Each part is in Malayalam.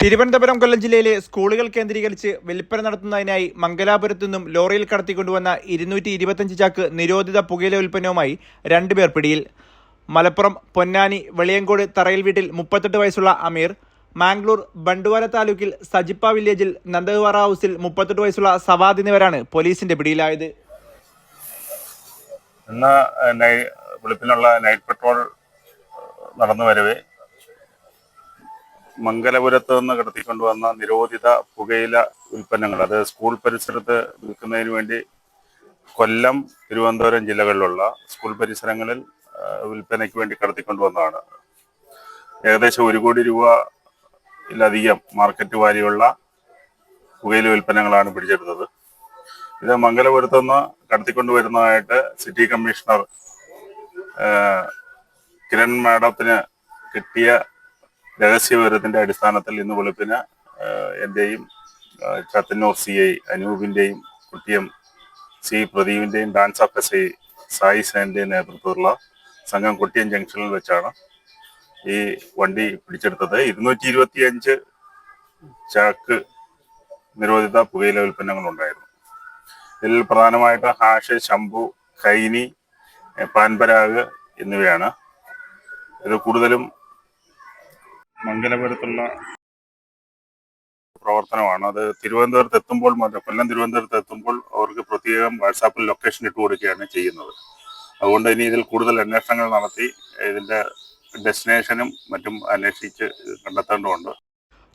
തിരുവനന്തപുരം കൊല്ലം ജില്ലയിലെ സ്കൂളുകൾ കേന്ദ്രീകരിച്ച് വിൽപ്പന നടത്തുന്നതിനായി മംഗലാപുരത്തു നിന്നും ലോറിയിൽ കടത്തിക്കൊണ്ടുവന്ന ഇരുന്നൂറ്റി ഇരുപത്തഞ്ച് ചാക്ക് നിരോധിത പുകയില ഉൽപ്പന്നവുമായി രണ്ടുപേർ പിടിയിൽ. മലപ്പുറം പൊന്നാനി വെളിയങ്കോട് തറയിൽ വീട്ടിൽ മുപ്പത്തെട്ട് വയസ്സുള്ള അമീർ മാംഗ്ലൂർ ബണ്ടുവാര താലൂക്കിൽ സജിപ്പ വില്ലേജിൽ നന്ദകുവാറ ഹൗസിൽ മുപ്പത്തെട്ട് വയസ്സുള്ള സവാദ് എന്നിവരാണ് പോലീസിന്റെ പിടിയിലായത്. ഇന്ന് വെളുപ്പിനുള്ള നൈറ്റ് പെട്രോൾ നടന്നു വരവേ. മംഗലപുരത്ത് നിന്ന് കടത്തിക്കൊണ്ടുവന്ന നിരോധിത പുകയില ഉൽപ്പന്നങ്ങൾ അത് സ്കൂൾ പരിസരത്ത് വിൽക്കുന്നതിന് വേണ്ടി കൊല്ലം തിരുവനന്തപുരം ജില്ലകളിലുള്ള സ്കൂൾ പരിസരങ്ങളിൽ വിൽപ്പനയ്ക്ക് വേണ്ടി കടത്തിക്കൊണ്ടുവന്നതാണ്. ഏകദേശം ഒരു കോടി രൂപ രൂപയിലധികം മാർക്കറ്റ് വാല്യുള്ള പുകയില ഉൽപ്പന്നങ്ങളാണ് പിടിച്ചെടുത്തത്. ഇത് മംഗലപുരത്ത് നിന്ന് കടത്തിക്കൊണ്ടുവരുന്നതായിട്ട് സിറ്റി കമ്മീഷണർ കിരൺ മാഡത്തിന് കിട്ടിയ രഹസ്യവിവരത്തിന്റെ അടിസ്ഥാനത്തിൽ ഇന്ന് വെളുപ്പിന് എന്റെയും ചത്തന്നൂർ സി ഐ അനൂപിന്റെയും കുട്ടിയം സി പ്രദീപിന്റെയും DANSAF S I Sai സേന്റെയും നേതൃത്വത്തിലുള്ള സംഘം കുട്ടിയം ജംഗ്ഷനിൽ വെച്ചാണ് ഈ വണ്ടി പിടിച്ചെടുത്തത്. ഇരുന്നൂറ്റി ഇരുപത്തി അഞ്ച് ചാക്ക് നിരോധിത പുകയില ഉൽപ്പന്നങ്ങൾ ഉണ്ടായിരുന്നു. ഇതിൽ പ്രധാനമായിട്ട് ഹാഷ് ശംഭു കൈനി പാൻപരാഗ് എന്നിവയാണ്. ഇത് കൂടുതലും മംഗലപുരത്തുള്ള പ്രവർത്തനമാണ്. അത് തിരുവനന്തപുരത്ത് എത്തുമ്പോൾ കൊല്ലം തിരുവനന്തപുരത്ത് എത്തുമ്പോൾ അവർക്ക് പ്രത്യേകം വാട്സാപ്പിൽ ലൊക്കേഷൻ ഇട്ട് കൊടുക്കുകയാണ് ചെയ്യുന്നത്. അതുകൊണ്ട് ഇനി ഇതിൽ കൂടുതൽ അന്വേഷണങ്ങൾ നടത്തി ഇതിന്റെ ഡെസ്റ്റിനേഷനും മറ്റും അന്വേഷിച്ച് കണ്ടെത്തേണ്ടതുണ്ട്.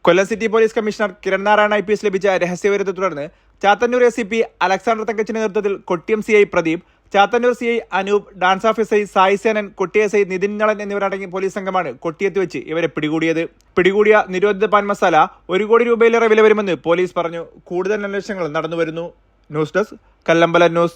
Kollam city police commissioner Kiran Narayana I P S ലഭിച്ച രഹസ്യവിവരത്തെ തുടർന്ന് Chathannur S C P Alexander തങ്കച്ചിന്റെ നേതൃത്വത്തിൽ Kottiyam C I Pradeep Chathannur C I Anoop DANSAF officer S I Sai Senan Kottiyam S I Nitin Nalan എന്നിവരടങ്ങിയ പോലീസ് സംഘമാണ് കൊട്ടിയത്ത് വെച്ച് ഇവരെ പിടികൂടിയത്. പിടികൂടിയ നിരോധിത പാൻ മസാല ഒരു കോടി രൂപയിലേറെ വില വരുമെന്ന് പോലീസ് പറഞ്ഞു. കൂടുതൽ അന്വേഷണങ്ങൾ നടന്നുവരുന്നു. News desk Kallambalam news.